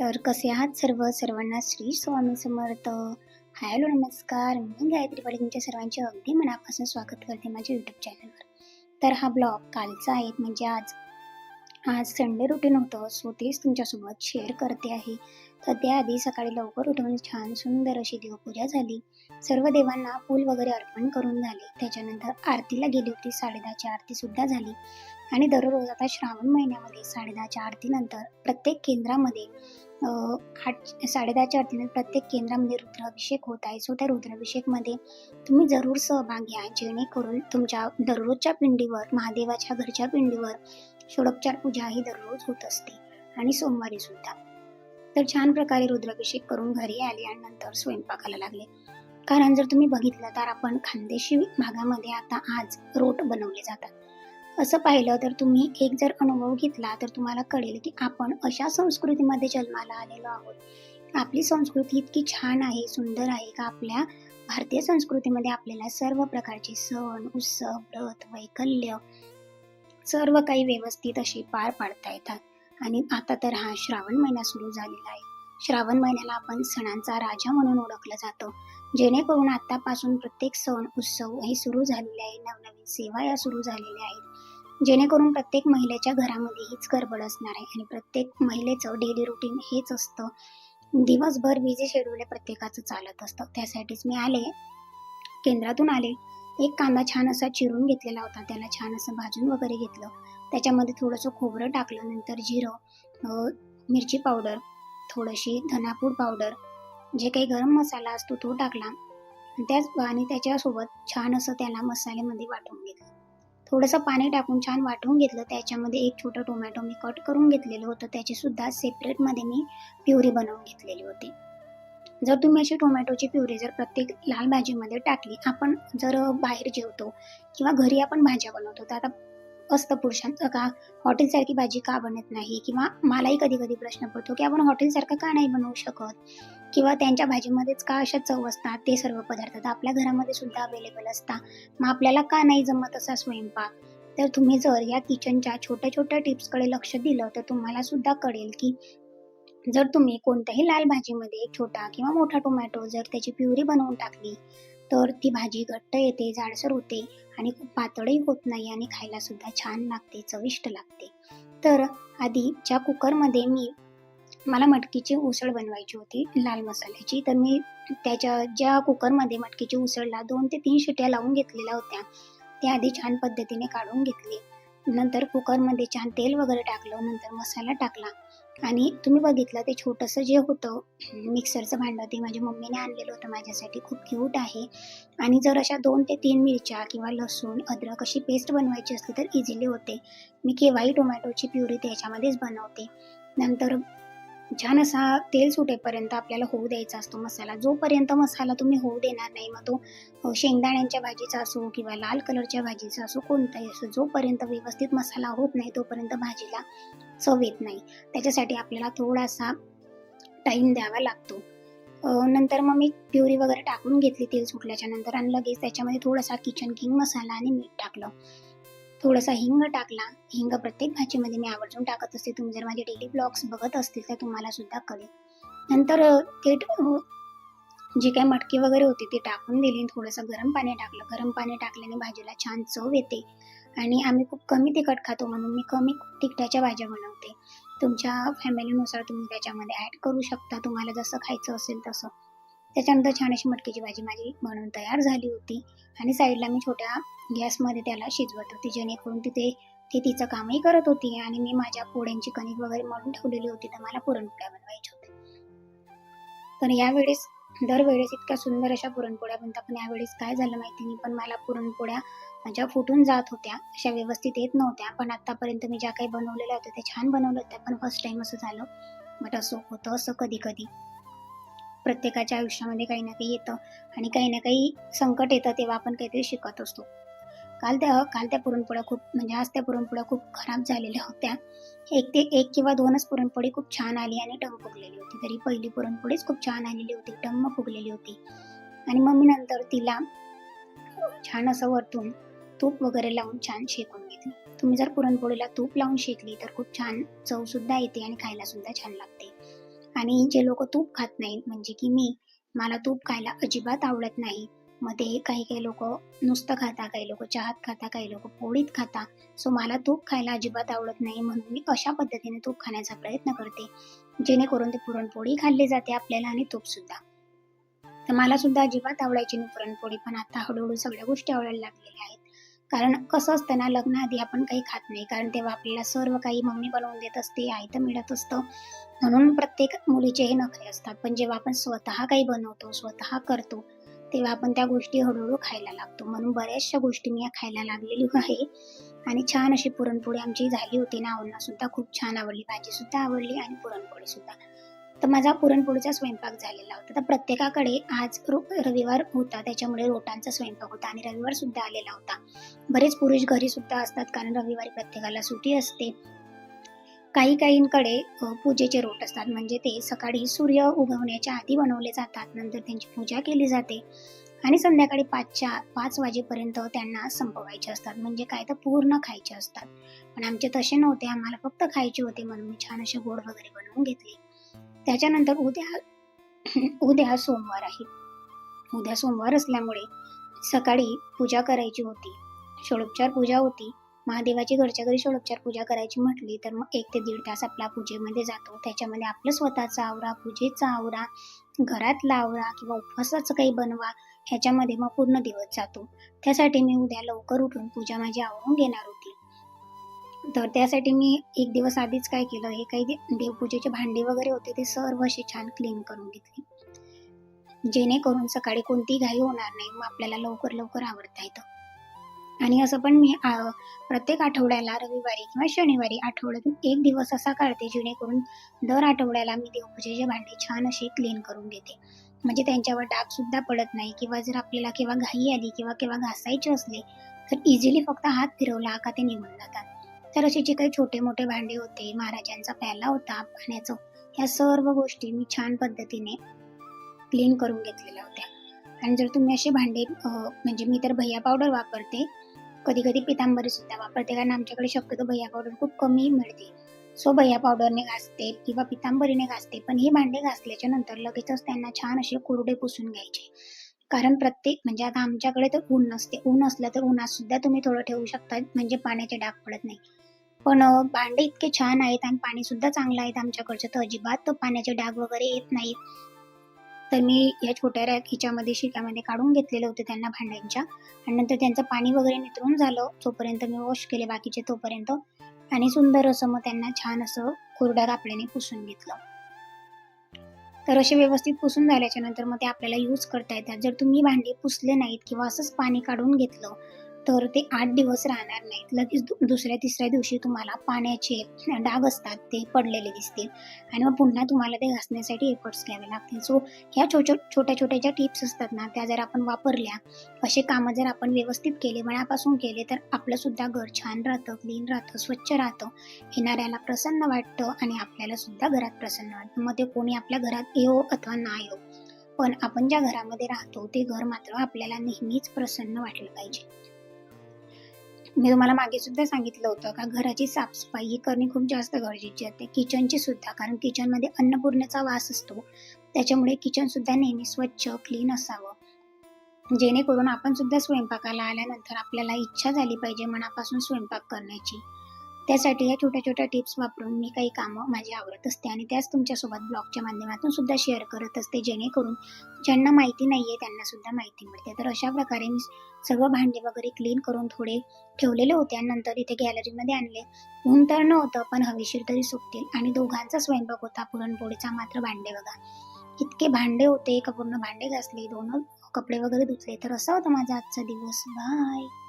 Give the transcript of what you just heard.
तर कसे आहात सर्व? सर्वांना श्री स्वामी समर्थ. हॅलो नमस्कार. मी गायत्री पाटील तुमच्या सर्वांचे अगदी मनापासून स्वागत करते माझ्या यूट्यूब चॅनलवर तर हा ब्लॉग कालचा आहे म्हणजे आज आज संडे रुटीन होतं सो तेच तुमच्यासोबत शेअर करते आहे. तर त्याआधी सकाळी लवकर उठून छान सुंदर अशी देवपूजा झाली. सर्व देवांना फूल वगैरे अर्पण करून झाले. त्याच्यानंतर आरतीला गेली होती साडेदहाची आरतीसुद्धा झाली. आणि दररोज आता श्रावण महिन्यामध्ये साडेदहाच्या आरतीनंतर प्रत्येक केंद्रामध्ये आठ साडेदहाच्या आरतीनंतर प्रत्येक केंद्रामध्ये रुद्राभिषेक होत आहे. सो त्या रुद्राभिषेकमध्ये तुम्ही जरूर सहभाग घ्या जेणेकरून तुमच्या दररोजच्या पिंडीवर महादेवाच्या घरच्या पिंडीवर षोडोपचार पूजा ही दररोज होत असते आणि सोमवारी सुद्धा. तर छान प्रकारे रुद्राभिषेक करून घरी आले आणि नंतर स्वयंपाकाला लागले. कारण जर तुम्ही बघितलं तर आपण खानदेशी भागामध्ये आता आज रोट बनवले जातात. असं पाहिलं तर तुम्ही एक जर अनुभव घेतला तर तुम्हाला कळेल की आपण अशा संस्कृतीमध्ये जन्माला आलेलो आहोत. आपली संस्कृती इतकी छान आहे सुंदर आहे का आपल्या भारतीय संस्कृतीमध्ये आपल्याला सर्व प्रकारचे सण उत्सव व्रत वैकल्य सर्व काही व्यवस्थित असे पार पाडता येतात. आणि आता तर हा श्रावण महिना सुरू झालेला आहे. श्रावण महिन्याला आपण सणांचा राजा म्हणून ओळखलं जातं. जेणेकरून आतापासून प्रत्येक सण उत्सव हे सुरू झालेले आहे. नवनवीन सेवा या सुरू झालेल्या आहेत. जेणेकरून प्रत्येक महिलेच्या घरामध्ये हीच गडबड असणार आहे आणि प्रत्येक महिलेचं डेली रुटीन हेच असतं. दिवसभर बिझी शेड्यूल प्रत्येकाचं चालत असतं. त्यासाठीच मी आले. केंद्रातून आले. एक कांदा छान असा चिरून घेतलेला होता. त्याला छान असं भाजून वगैरे घेतलं. त्याच्यामध्ये थोडंसं खोबरं टाकलं. नंतर जिरं मिरची पावडर थोडीशी धनापूड पावडर जे काही गरम मसाला असतो तो टाकला. त्याच आणि त्याच्यासोबत छान असं त्याला मसाल्यामध्ये वाटून घेतलं. थोडंसं पाणी टाकून छान वाटून घेतलं. त्याच्यामध्ये एक छोटं टोमॅटो मी कट करून घेतलेलं होतं. त्याचीसुद्धा सेपरेटमध्ये मी प्युरी बनवून घेतलेली होती. जर तुम्ही अशी टोमॅटोची प्युरी जर प्रत्येक लाल भाजीमध्ये टाकली आपण जर बाहेर जेवतो किंवा घरी आपण भाज्या बनवतो तर आता असतं पुरुषांचं का हॉटेलसारखी भाजी का बनत नाही? किंवा मलाही कधी कधी प्रश्न पडतो की आपण हॉटेलसारखं का नाही बनवू शकत? किंवा त्यांच्या भाजीमध्येच का अशा चव असतात ते सर्व पदार्थ? तर आपल्या घरामध्ये सुद्धा अवेलेबल असतात मग आपल्याला का नाही जमत असा स्वयंपाक? तर तुम्ही जर या किचनच्या छोट्या छोट्या टिप्सकडे लक्ष दिलं तर तुम्हाला सुद्धा कळेल की जर तुम्ही कोणत्याही लाल भाजीमध्ये एक छोटा किंवा मोठा टोमॅटो जर त्याची प्युरी बनवून टाकली तर ती भाजी घट्ट येते जाडसर होते आणि खूप पातळही होत नाही आणि खायला सुद्धा छान लागते चविष्ट लागते. तर आधी ज्या कुकरमध्ये मी मला मटकीची उसळ बनवायची होती लाल मसाल्याची. तर मी त्याच्या ज्या कुकरमध्ये मटकीची उसळला दोन ते तीन शिट्या लावून घेतलेल्या होत्या. त्या आधी छान पद्धतीने काढून घेतली. नंतर कुकरमध्ये छान तेल वगैरे टाकलं नंतर मसाला टाकला. आणि तुम्ही बघितलं ते छोटंसं जे होतं मिक्सरचं भांडं ते माझ्या मम्मीने आणलेलं होतं. माझ्यासाठी खूप क्यूट आहे. आणि जर अशा दोन ते तीन मिरच्या किंवा लसूण अद्रक अशी पेस्ट बनवायची असली तर इझिली होते. मी केव्हाही टोमॅटोची प्युरी त्याच्यामध्येच बनवते. नंतर छान असा तेल सुटेपर्यंत आपल्याला होऊ द्यायचा असतो मसाला. जोपर्यंत मसाला तुम्ही होऊ देणार नाही मग तो शेंगदाण्यांच्या भाजीचा असो किंवा लाल कलरच्या भाजीचा असो कोणताही असो जोपर्यंत व्यवस्थित मसाला होत नाही तोपर्यंत भाजीला चव येत नाही. त्याच्यासाठी आपल्याला थोडासा टाईम द्यावा लागतो. नंतर मग मी प्युरी वगैरे टाकून घेतली तेल सुटल्याच्या नंतर आणि लगेच त्याच्यामध्ये थोडासा किचन किंग मसाला आणि मीठ टाकलं. थोडासा हिंग टाकला. हिंग प्रत्येक भाजीमध्ये मी आवर्जून टाकत असते. तुम्ही जर माझे डेली ब्लॉग्स बघत असतील तर तुम्हाला सुद्धा कळेल. नंतर थेट जे जी काही मटकी वगैरे होती ती टाकून दिली. थोडंसं गरम पाणी टाकलं. गरम पाणी टाकल्याने भाजीला छान चव येते. आणि आम्ही खूप कमी तिखट खातो म्हणून मी कमी तिखटाच्या भाज्या बनवते. तुमच्या फॅमिलीनुसार तुम्ही त्याच्यामध्ये ॲड करू शकता. तुम्हाला जसं खायचं असेल तसं. त्याच्यानंतर छान अशी मटकीची भाजी माझी बनवून तयार झाली होती. आणि साईडला मी छोट्या गॅसमध्ये त्याला शिजवत होती जेणेकरून तिथे ती तिचं कामही करत होती आणि मी माझ्या पोळ्यांची कणिक वगैरे मळून ठेवलेली होती तर मला पुरणपोळ्या बनवायच्या होत्या तर यावेळेस दरवेळेस इतक्या सुंदर अशा पुरणपोळ्या बनतात पण यावेळेस काय झालं माहिती नाही पण मला पुरणपोळ्या माझ्या फुटून जात होत्या अशा व्यवस्थित येत नव्हत्या पण आतापर्यंत मी ज्या काही बनवलेल्या होत्या त्या छान बनवल्या होत्या पण फर्स्ट टाइम असं झालं. बट असं होतं असं कधी कधी प्रत्येकाच्या आयुष्यामध्ये काही ना काही येतं आणि काही ना काही संकट येतं तेव्हा आपण काहीतरी शिकत असतो. काल त्या काल त्या पुरणपोळ्या खूप म्हणजे आज त्या पुरणपोळ्या खूप खराब झालेल्या होत्या. एक ते एक किंवा दोनच पुरणपोळी खूप छान आली आणि टम फुगलेली होती. तरी पहिली पुरणपोळीच खूप छान आलेली होती टम्म फुगलेली होती. आणि मग मी नंतर तिला छान असं वरतून तूप वगैरे लावून छान शेकून घेतली. तुम्ही जर पुरणपोळीला तूप लावून शेकली तर खूप छान चव सुद्धा येते आणि खायला सुद्धा छान लागते. आणि जे लोक तूप खात नाहीत म्हणजे की मी मला तूप खायला अजिबात आवडत नाही. मग ते काही काही लोक नुसतं खाता काही लोक चहात खाता काही लोक पोळीत खाता. सो मला तूप खायला अजिबात आवडत नाही म्हणून मी अशा पद्धतीने तूप खाण्याचा प्रयत्न करते. जेणेकरून ते पुरणपोळी खाल्ली जाते आपल्याला आणि तूप सुद्धा. तर मला सुद्धा अजिबात आवडायची नाही पुरणपोळी पण आता हळूहळू सगळ्या गोष्टी आवडायला लागलेल्या आहेत. कारण कसं असतं ना लग्नाआधी आपण काही खात नाही. कारण तेव्हा आपल्याला सर्व काही मम्मी बनवून देत असते आई तर मिळत असतं. म्हणून प्रत्येक मुलीचे हे नखरे असतात. पण जेव्हा आपण स्वतः काही बनवतो स्वतः करतो तेव्हा आपण त्या गोष्टी हळूहळू खायला लागतो. म्हणून बऱ्याचशा गोष्टी मी या खायला लागलेली आहे. आणि छान अशी पुरणपोळी आमची झाली होती ना सुद्धा खूप छान आवडली. भाजी सुद्धा आवडली आणि पुरणपोळी सुद्धा. तर माझा पुरणपोळीचा स्वयंपाक झालेला होता. तर प्रत्येकाकडे आज रविवार होता त्याच्यामुळे रोटांचा स्वयंपाक होता आणि रविवार सुद्धा आलेला होता. बरेच पुरुष घरी सुद्धा असतात कारण रविवारी प्रत्येकाला सुट्टी असते. काही काहींकडे पूजेचे रोट असतात म्हणजे ते सकाळी सूर्य उगवण्याच्या आधी बनवले जातात नंतर त्यांची पूजा केली जाते आणि संध्याकाळी पाचच्या पाच वाजेपर्यंत त्यांना संपवायचे असतात. म्हणजे काय तर पूर्ण खायचे असतात. पण आमचे तसे नव्हते आम्हाला फक्त खायचे होते म्हणून मी छान असे गोड वगैरे बनवून घेतले. त्याच्यानंतर उद्या उद्या सोमवार आहे. उद्या सोमवार असल्यामुळे सकाळी पूजा करायची होती. षोडोपचार पूजा होती. महादेवाची घरच्या घरी षोडोपचार पूजा करायची म्हटली तर मग एक ते दीड तास आपला पूजेमध्ये जातो. त्याच्यामध्ये आपलं स्वतःचा आवरा पूजेचा आवरा घरातला आवरा किंवा उपवासाचं काही बनवा ह्याच्यामध्ये मग पूर्ण दिवस जातो. त्यासाठी मी उद्या लवकर उठून पूजा माझी आवरून घेणार होती. तर त्यासाठी मी एक दिवस आधीच काय केलं हे काही दे- देवपूजेचे भांडी वगैरे होते ते सर्व असे छान क्लीन करून घेतले. जेणेकरून सकाळी कोणतीही घाई होणार नाही मग आपल्याला लवकर लवकर आवडता येतं. आणि असं पण मी प्रत्येक आठवड्याला रविवारी किंवा शनिवारी आठवड्यातून एक दिवस असा काढते जेणेकरून दर आठवड्याला मी देवपूजेचे भांडी छान असे क्लीन करून घेते. म्हणजे त्यांच्यावर डाग सुद्धा पडत नाही किंवा जर आपल्याला केव्हा घाई आली किंवा केव्हा घासायचे असले तर इझिली फक्त हात फिरवला का ते निघून जातात. तर असे जे काही छोटे मोठे भांडे होते महाराजांचा प्याला होता पाण्याचं ह्या सर्व गोष्टी मी छान पद्धतीने क्लीन करून घेतलेल्या होत्या. आणि जर तुम्ही असे भांडे म्हणजे मी तर भैया पावडर वापरते. कधी कधी पितांबरी सुद्धा वापरते कारण आमच्याकडे शक्यतो भैया पावडर खूप कमी मिळते. सो भैया पावडरने घासते किंवा पितांबरीने घासते पण हे भांडे घासल्याच्या नंतर लगेचच त्यांना छान असे कोरडे पुसून घ्यायचे. कारण प्रत्येक म्हणजे आता आमच्याकडे तर ऊन नसते ऊन असलं तर उन्हात सुद्धा तुम्ही थोडं ठेवू शकता म्हणजे पाण्याचे डाग पडत नाही. पण भांडे इतके छान आहेत आणि पाणी सुद्धा चांगलं आहेत आमच्याकडचं तर अजिबात पाण्याचे डाग वगैरे येत नाहीत. तर मी या छोट्या रॅक हिच्यामध्ये शिकामध्ये काढून घेतलेले होते त्यांना भांड्यांच्या आणि नंतर त्यांचं पाणी वगैरे नितरून झालं. तोपर्यंत मी वॉश केले बाकीचे तोपर्यंत आणि सुंदर असं मग त्यांना छान असं कोरड्या कापल्याने पुसून घेतलं. तर असे व्यवस्थित पुसून झाल्याच्यानंतर मग ते आपल्याला यूज करता येतात. जर तुम्ही भांडी पुसले नाहीत किंवा असंच पाणी काढून घेतलं तर ते आठ दिवस राहणार नाहीत. लगेच दुसऱ्या तिसऱ्या दिवशी तुम्हाला पाण्याचे डाग असतात ते पडलेले दिसतील. आणि मग पुन्हा तुम्हाला ते घासण्यासाठी एफर्ट्स घ्यावे लागतील. सो ह्या छोट्या छोट्या छोट्या ज्या टिप्स असतात ना त्या जर आपण वापरल्या असे कामं जर आपण व्यवस्थित केले मनापासून केले तर आपलं सुद्धा घर छान राहतं क्लीन राहतं स्वच्छ राहतं येणाऱ्याला प्रसन्न वाटतं आणि आपल्याला सुद्धा घरात प्रसन्न वाटतं. मग ते कोणी आपल्या घरात येऊ अथवा ना येऊ पण आपण ज्या घरामध्ये राहतो ते घर मात्र आपल्याला नेहमीच प्रसन्न वाटलं पाहिजे. मी तुम्हाला मागे सुद्धा सांगितलं होतं का घराची साफसफाई ही करणे खूप जास्त गरजेची असते. किचनची सुद्धा कारण किचनमध्ये अन्नपूर्णेचा वास असतो. त्याच्यामुळे किचन सुद्धा नेहमी स्वच्छ क्लीन असावं. जेणेकरून आपण सुद्धा स्वयंपाकाला आल्यानंतर आपल्याला इच्छा झाली पाहिजे मनापासून स्वयंपाक करण्याची. त्यासाठी या छोट्या छोट्या टिप्स वापरून मी काही कामं माझी आवडत असते आणि त्याच तुमच्यासोबत ब्लॉगच्या माध्यमातून सुद्धा शेअर करत असते. जेणेकरून ज्यांना माहिती नाही आहे त्यांना सुद्धा माहिती मिळते. तर अशा प्रकारे मी सर्व भांडे वगैरे क्लीन करून थोडे ठेवलेले होते आणि नंतर इथे गॅलरीमध्ये आणले. ऊन तर नव्हतं पण हवेशीर तरी सुकतील आणि दोघांचा स्वयंपाक होता. पुरणपोळीचा मात्र भांडे बघा. इतके भांडे होते का पूर्ण भांडे घासले दोन कपडे वगैरे धुतले. तर असा होता माझा आजचा दिवस. बाय